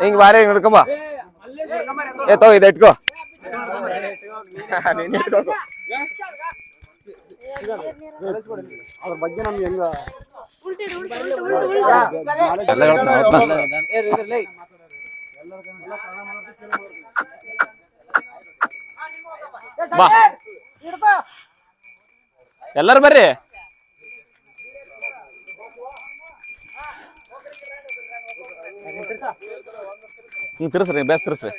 ಹಿಂಗ್ ಬಾರಿ ಹಿಂಗ್ ಹಿಡ್ಕೊಂಬ ಏ ತಗೋ ಇದು ಇಟ್ಕೋ ನೀನ್ ಇಟ್ಕೋ. ಅದ್ರ ಬಗ್ಗೆ ನಮ್ಗೆ ಹೆಂಗ ಎಲ್ಲ ಹೇಳ್ತಾನೆ, ಹೇಳ್ತಾನೆ. ಬಾ ಎಲ್ಲಾರು ಬರ್ರಿ ಹ್ಮ್ ತಿರ್ಸ್ರಿ ಬೇಸ್ ತಿರ್ಸ್ರಿ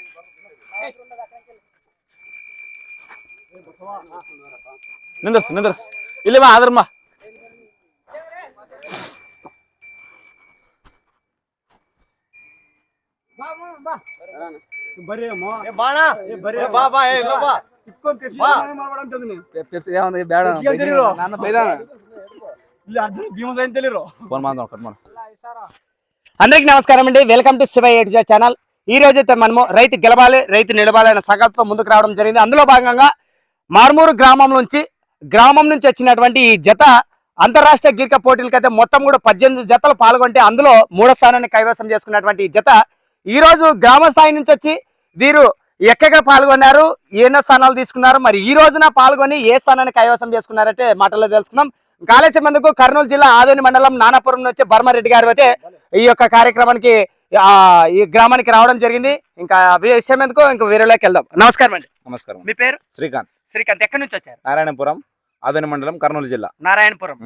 ನಿಂದ್ರಸ್ ನಿಂದ್ರಸ್ ಇಲ್ಲಿ ಬಾ ಆದ್ರ ಬಾ ಬರ್ರಿ ಅಮ್ಮ ಬಾಣ ಏ ಬರ್ರಿ ಬಾ ಬಾ ಏ ಇಲ್ಲ ಬಾ ಇಟ್ಕೊಂಡ್ ಕಟ್ಟಿ ಬಾ. ಮಾಡ್ಬೇಡ ಅಂತಿದ್ದೀನಿ. ಬೇಡ ಹೆಚ್ಚಿಗೆ ಅಂತೀರಿರೋ? ನಾನು ಬೈದಾನ ಇಲ್ಲಿ ಅರ್ಜುನ್ ಭೀಮಸ ಅಂತೇಳಿರೋ ఫోన్ మాట్లాడు కట్ మాడు అందరికి నమస్కారం అండి welcome to Shiva eight channel ఈ రోజు అయితే మనము రైతు గెలవాలి రైతు నిలవాలి అనే సంకల్పంతో ముందుకు రావడం జరిగింది. అందులో భాగంగా మార్మూరు గ్రామం నుంచి గ్రామం నుంచి వచ్చినటువంటి ఈ జత అంతరాష్ట్రీయ గీర్క పోటీలకైతే మొత్తం కూడా పద్దెనిమిది జతలు పాల్గొంటే అందులో మూడో స్థానాన్ని కైవసం చేసుకున్నటువంటి ఈ జత ఈ రోజు గ్రామ స్థాయి నుంచి వచ్చి వీరు ఎక్కగా పాల్గొన్నారు ఎన్నో స్థానాలు తీసుకున్నారు మరి ఈ రోజున పాల్గొని ఏ స్థానాన్ని కైవసం చేసుకున్నారంటే మాటల్లో తెలుసుకుందాం. కాళేశ్వరం మందుకు కర్నూలు జిల్లా ఆదోని మండలం నానాపురం నుంచి బర్మారెడ్డి గారు అయితే ఈ యొక్క కార్యక్రమానికి ఈ గ్రామానికి రావడం జరిగింది. ఇంకా విషయం ఎందుకు ఇంకా వేరేలోకి వెళ్దాం. నమస్కారం అండి. నమస్కారం మీ పేరు? శ్రీకాంత్. శ్రీకాంత్ ఎక్కడి నుంచి వచ్చారు? నారాయణపురం ఆదోని మండలం కర్నూలు జిల్లా. నారాయణపురం.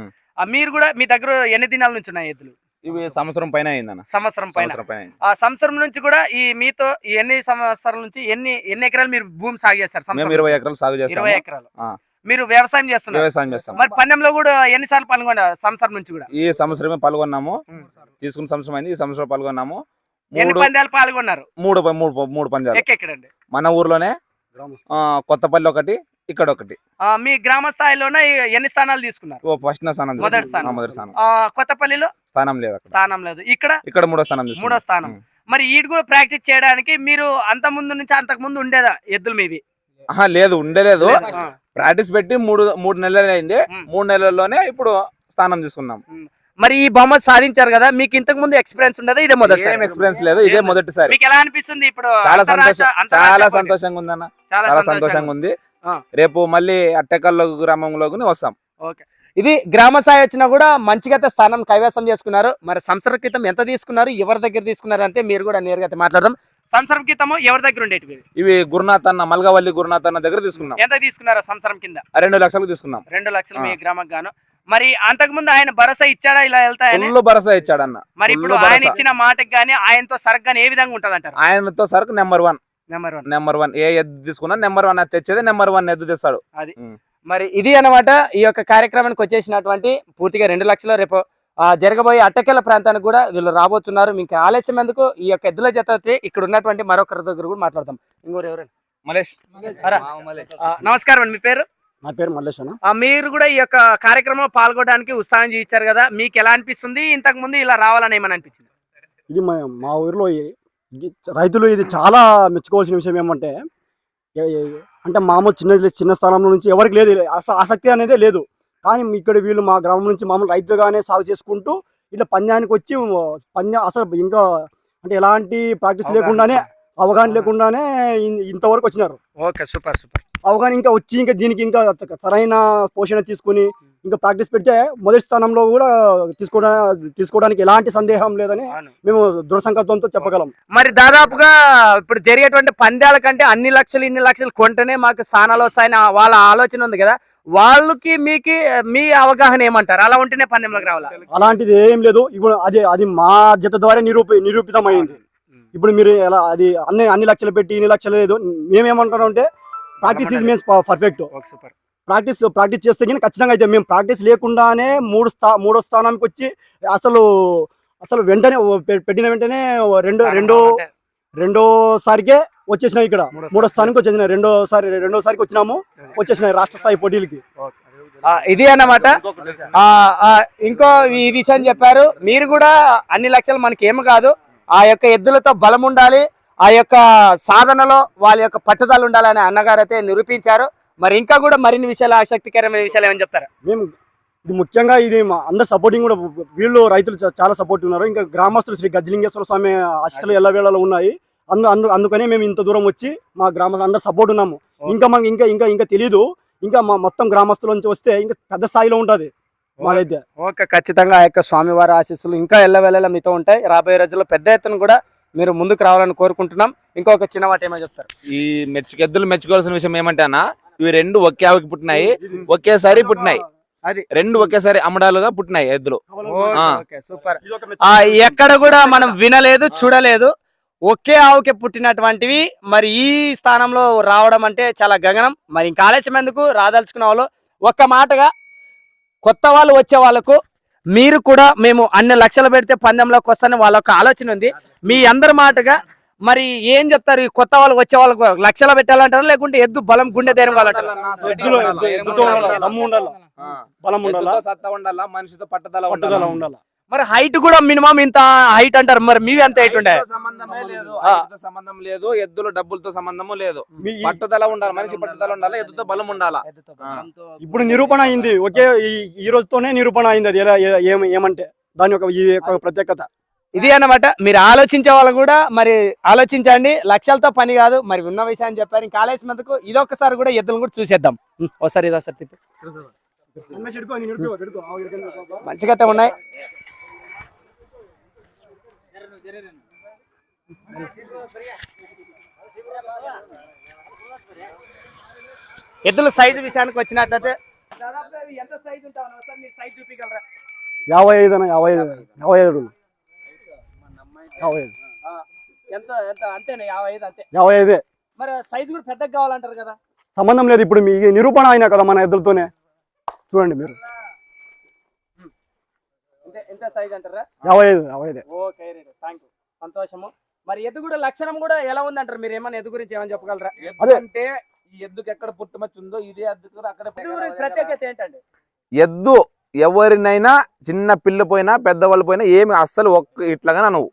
మీరు కూడా మీ దగ్గర ఎన్ని దినాల నుంచి ఉన్నాయి ఎద్దులు? ఇవి సంవత్సరం పైన అయిందన్న. సంవత్సరం పైన. ఆ సంవత్సరం నుంచి కూడా ఈ మీతో ఎన్ని సంవత్సరాల నుంచి ఎన్ని ఎన్ని ఎకరాలు మీరు భూమి సాగు చేస్తారు మేము? ఇరవై ఎకరాలు సాగు చేస్తాము ఇరవై ఎకరాలు. మీరు వ్యవసాయం చేస్తున్నారు. వ్యవసాయం చేస్తాం. మరి పన్నెంలో కూడా ఎన్నిసార్లు పాల్గొన్నారు సంవత్సరం నుంచి కూడా? ఈ సంవత్సరమే పాల్గొన్నాము. తీసుకున్న సంవత్సరం అయింది ఈ సంవత్సరం పాల్గొన్నాము. ఎన్ని మూడు పందాలు పాల్గొన్నారు? మూడు మూడు ఎక్కెక్కడండి? మన ఊర్లోనే ఆ, కొత్తపల్లి ఒకటి ఇక్కడ ఒకటి ఆ, మీ గ్రామ స్థాయిలోనే ఎన్ని స్థానాలు తీసుకున్నారు? ఓ ఫస్ట్ నా స్థానం మొదటి. స్థానం. ఆ, మొదటి స్థానం. కొత్తపల్లిలో? స్థానం లేదు అక్కడ. స్థానం లేదు. ఇక్కడ? ఇక్కడ మూడో స్థానం. మూడో స్థానం. మరి ఈడు కూడా ప్రాక్టీస్ చేయడానికి మీరు అంత ముందు నుంచి అంతకు ముందు ఉండేదా ఎద్దులు మీవి? లేదు ఉండలేదు. ప్రాక్టీస్ పెట్టి మూడు మూడు నెలలు అయింది. మూడు నెలల్లోనే ఇప్పుడు స్థానం తీసుకున్నాం. మరి ఈ బొమ్మ సాధించారు కదా మీకు ఇంతకు ముందు ఎక్స్పీరియన్స్ ఉండదా ఇదే మొదటి ఏం ఎక్స్పీరియన్స్ లేదు ఇదే మొదటిసారి. మీకు ఎలా అనిపిస్తుంది ఇప్పుడు చాలా సంతోషం చాలా. సంతోషంగా ఉందన్న చాలా చాలా సంతోషంగా ఉంది. ఆ. రేపు మళ్ళీ అట్టెకల్లో గ్రామంలోకి వస్తాం. ఇది గ్రామ స్థాయి వచ్చినా కూడా మంచిగా స్థానం కైవసం చేసుకున్నారు. మరి సంవత్సర క్రితం ఎంత తీసుకున్నారు ఎవరి దగ్గర తీసుకున్నారు అంటే మీరు కూడా నేరుగా మాట్లాడదాం. సంవత్సరం క్రితము ఎవరి దగ్గర ఉండేటివి? ఇవి గురునాథ్ అన్న మల్గవల్లి గురునాథ్ అన్న దగ్గర తీసుకున్నాం. ఎంత తీసుకున్నారు సంవత్సరం కింద? రెండు లక్షలకు తీసుకున్నాం. రెండు లక్షలు మీ. గ్రామం గాను. మరి అంతకు ముందు ఆయన భరోసా ఇచ్చాడా ఇలా వెళ్తాయని ఫుల్ భరోసా ఇచ్చాడన్న. మరి ఇప్పుడు ఆయన. ఇచ్చిన మాటకి గానీ ఆయనతో సరుకు గానీ ఏ విధంగా ఉంటది అంటారు ఆయనతో సరుకు number one. Number one. Number one. ఏ ఎద్దు తీసుకున్నా నెంబర్ వన్ అది తెచ్చేది నెంబర్ వన్ ఎద్దు తెస్తాడు. మరి ఇది అన్నమాట ఈ యొక్క కార్యక్రమానికి వచ్చేసినటువంటి పూర్తిగా రెండు లక్షల రేపు ఆ, జరగబోయే అట్టకెల ప్రాంతానికి కూడా వీళ్ళు రాబోతున్నారు. మీకు ఆలస్యం ఎందుకు? ఈ యొక్క ఎద్దుల జత ఇక్కడ ఉన్నటువంటి మరొకరి దగ్గర కూడా మాట్లాడదాం. ఇంకోరు ఎవరైనా మలేష్. నమస్కారం అండి మీ పేరు? నా పేరు ఆ, మీరు కూడా ఈ యొక్క కార్యక్రమం పాల్గొనడానికి ఉత్సాహం చూపించారు కదా. మీకు ఎలా అనిపిస్తుంది? ఇంతకు ముందు ఇలా రావాలని ఏమని అనిపించింది? ఇది మా మా ఊరిలో రైతులు ఇది చాలా మెచ్చుకోవాల్సిన విషయం ఏమంటే అంటే మామూలు చిన్న చిన్న స్థానంలో నుంచి ఎవరికి లేదు ఆస- ఆసక్తి అనేదే లేదు. కానీ ఇక్కడ వీళ్ళు మా గ్రామం నుంచి మామూలు రైతులుగానే సాగు చేసుకుంటూ ఇట్లా పంజానికి వచ్చి పంజా అసలు ఇంకా అంటే ఎలాంటి ప్రాక్టీస్. లేకుండానే అవగాహన లేకుండానే ఇంతవరకు వచ్చినారు. Okay super super. అవగాహన ఇంకా వచ్చి ఇంకా దీనికి ఇంకా సరైన పోషణ తీసుకుని ఇంకా ప్రాక్టీస్ పెడితే మొదటి స్థానంలో కూడా తీసుకోవడా తీసుకోవడానికి ఎలాంటి సందేహం లేదని మేము దృఢ సంకల్పంతో చెప్పగలం. మరి దాదాపుగా ఇప్పుడు జరిగేటువంటి పందాల కంటే అన్ని లక్షలు ఇన్ని లక్షలు కొంటేనే మాకు స్థానాలు వస్తాయని వాళ్ళ ఆలోచన ఉంది కదా. వాళ్ళకి మీకు మీ అవగాహన ఏమంటారు? అలా ఉంటేనే పందెంలోకి రావాలా? అలాంటిది ఏం లేదు. ఇప్పుడు అది అది మా జత ద్వారా నిరూపి నిరూపితమైంది. ఇప్పుడు మీరు ఎలా అది అన్ని అన్ని లక్షలు పెట్టి ఇన్ని లక్షలు లేదు. మేమేమంటున్నాం అంటే practice is means perfect super. Practice practice చేస్తే కానీ ఖచ్చితంగా అయితే మేము ప్రాక్టీస్ లేకుండానే మూడు స్థా మూడో స్థానానికి వచ్చి అసలు అసలు వెంటనే పెట్టిన వెంటనే రెండో రెండో రెండోసారికే వచ్చేసినాం ఇక్కడ. మూడో స్థానానికి వచ్చేసిన. రెండోసారి రెండోసారికి వచ్చినాము. వచ్చేసినాయి రాష్ట్ర స్థాయి పోటీలకి. ఇది అన్నమాట. ఇంకో ఈ విషయం చెప్పారు. మీరు కూడా అన్ని లక్షలు మనకి ఏమి కాదు. ఆ యొక్క ఎద్దులతో బలం ఉండాలి. ఆ యొక్క సాధనలో వాళ్ళ యొక్క పట్టుదల ఉండాలని అన్నగారు అయితే నిరూపించారు. మరి ఇంకా కూడా మరిన్ని విషయాలు ఆసక్తికరమైన విషయాలు ఏమని చెప్తారు? మేము ఇది ముఖ్యంగా ఇది అందరు సపోర్టింగ్ కూడా వీళ్ళు రైతులు చాలా సపోర్ట్ ఉన్నారు. ఇంకా గ్రామస్తులు శ్రీ గజ్జలింగేశ్వర స్వామి ఆశలు ఎల్లవేళలో ఉన్నాయి. అందు అందు అందుకనే మేము ఇంత దూరం వచ్చి మా గ్రామ అందరు సపోర్ట్ ఉన్నాము. ఇంకా మాకు ఇంకా ఇంకా ఇంకా తెలియదు ఇంకా మా మొత్తం గ్రామస్తుల నుంచి వస్తే ఇంకా పెద్ద స్థాయిలో ఉంటుంది ఓకే ఖచ్చితంగా ఆ యొక్క స్వామివారి ఆశీస్సులు ఇంకా ఎల్లవేళలా మీతో ఉంటాయి. రాబోయే రోజుల్లో పెద్ద ఎత్తున కూడా మీరు ముందుకు రావాలని కోరుకుంటున్నాం. ఇంకొక చిన్న మాట ఏమో చెప్తారు? ఈ మెచ్చుకు ఎద్దులు మెచ్చుకోవాల్సిన విషయం ఏమంటే అన్న ఇవి రెండు ఒకే ఆవుకి పుట్టినాయి ఒకేసారి పుట్టినాయి. అది. రెండు ఒకేసారి అమ్మడాలుగా పుట్టినాయి ఎద్దులు. సూపర్. ఎక్కడ కూడా మనం వినలేదు చూడలేదు. ఒకే ఆవుకి పుట్టినటువంటివి మరి ఈ స్థానంలో రావడం అంటే చాలా గగనం. మరి ఇంకా ఆలస్యం ఎందుకు? రాదలుచుకున్న వాళ్ళు ఒక్క మాటగా కొత్త వాళ్ళు వచ్చే వాళ్ళకు మీరు కూడా మేము అన్ని లక్షలు పెడితే పందెంలోకి వస్తానని వాళ్ళ ఒక ఆలోచన ఉంది. మీ అందరి మాటగా మరి ఏం చెప్తారు? ఈ కొత్త వాళ్ళు వచ్చే వాళ్ళకు లక్షలు పెట్టాలంటారా? లేకుంటే ఎద్దు బలం గుండె ధైర్యం ఆ. బలం ఉండాలా? ఎద్దుతో సత్తా ఉండాలా? మనిషితో పట్టుదల పట్టుదల ఉండాలా? ఉండాలి? మరి హైట్ కూడా మినిమం ఇంత హైట్ అంటారు. మరి మీవి ఎంత హైట్ ఉండే? సంబంధమే లేదు సంబంధం లేదు ఎద్దులు డబ్బులతో సంబంధము లేదు. పట్టుదల ఉండాలి మనిషి పట్టుదల ఉండాలి ఎద్దుతో బలం ఉండాలా. ఇప్పుడు నిరూపణ అయింది. ఒకే ఈ- రోజుతోనే నిరూపణ అయింది అది ఏమంటే దాని యొక్క ఈ ప్రత్యేకత. ఇది అన్నమాట. మీరు ఆలోచించే వాళ్ళు కూడా మరి ఆలోచించండి. లక్ష్యాలతో పని కాదు. మరి ఉన్న విషయాన్ని చెప్పారు. ఇంకా ఆలోచించినందుకు ఇదొకసారి కూడా ఎద్దులను కూడా చూసేద్దాం. ఒకసారి ఇదొకసారి తిప్పి. మంచిగా ఉన్నాయి. ఎద్దుల సైజు విషయానికి వచ్చినట్లయితే యాభై ఐదు అన్న యాభై ఐదు యాభై ఐదు. యాభై ఐదు. ఎంత ఎంత అంతేనా? యాభై ఐదు అంతే. యాభై ఐదే. మరి సైజు కూడా పెద్దగా కావాలంటారు కదా? సంబంధం లేదు ఇప్పుడు మీ నిరూపణ అయినా కదా మన ఎద్దులతోనే. చూడండి మీరు. ఎంత సైజ్ అంటారా? యాభై ఐదు యాభై ఐదే. ఓకే థ్యాంక్ యూ సంతోషము. మరి ఎద్దు కూడా లక్షణం కూడా ఎలా ఉందంటారు? మీరు ఏమన్నా ఎద్దు గురించి ఏమైనా చెప్పగలరా? ఎద్దు అంటే ఈ ఎద్దుకి ఎక్కడ పుట్టుమచ్చి ఉందో ఇదే అక్కడ ఎద్దు గురించి ప్రత్యేకత ఏంటండి? ఎద్దు ఎవరినైనా చిన్న పిల్ల పోయినా పెద్దవాళ్ళు పోయినా ఏమి అస్సలు ఒక్క ఇట్లాగా నువ్వు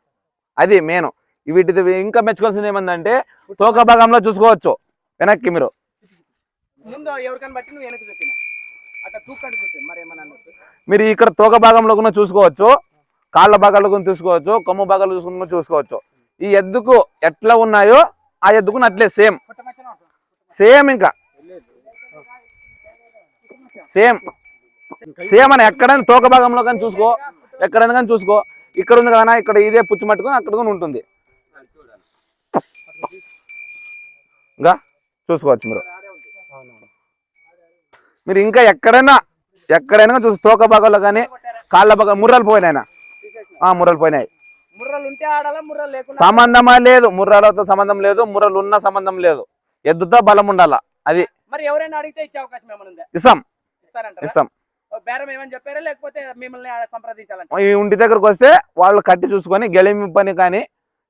అది మెయిన్ వీటి ఇంకా మెచ్చుకోవాల్సింది ఏమందంటే తోక భాగంలో చూసుకోవచ్చు. వెనక్కి మీరు. ముందు ఎవరికైనా బట్టి నువ్వు వెనక్కి మరి ఇక్కడ తోక భాగంలో కూడా చూసుకోవచ్చు కాళ్ళ భాగాల్లో కూడా చూసుకోవచ్చు కొమ్ము భాగాలు చూసుకుని చూసుకోవచ్చు. ఈ ఎద్దుకు ఎట్లా ఉన్నాయో ఆ ఎద్దుకు అట్లే సేమ్. సేమ్ ఇంకా. సేమ్. సేమ్ అని ఎక్కడైనా తోక భాగంలో కానీ చూసుకో ఎక్కడైనా కానీ చూసుకో. ఇక్కడ ఉంది కదా ఇక్కడ ఇదే పుచ్చి మట్టుకుని అక్కడ కూడా ఉంటుంది. ఇంకా చూసుకోవచ్చు మీరు. మీరు ఇంకా ఎక్కడైనా ఎక్కడైనా చూసి తోక భాగంలో కానీ కాళ్ళ భాగం ముర్రలు పోయినాయి ఆ ముర్రలు పోయినాయి. సంబంధమా లేదు. ముర్రాలతో సంబంధం లేదు ముర్రలు ఉన్న సంబంధం లేదు. ఎద్దుతో బలం ఉండాల? అది మరి ఎవరైనా అడిగితే ఇచ్చే అవకాశం ఏమైనా ఇస్తాం. ఇస్తాం. ఇంటి దగ్గరకు వస్తే వాళ్ళు కట్టి చూసుకొని గెలిమి పని కానీ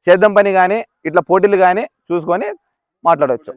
సేద్యం పని కానీ ఇట్లా పోటీలు కానీ చూసుకొని మాట్లాడవచ్చు.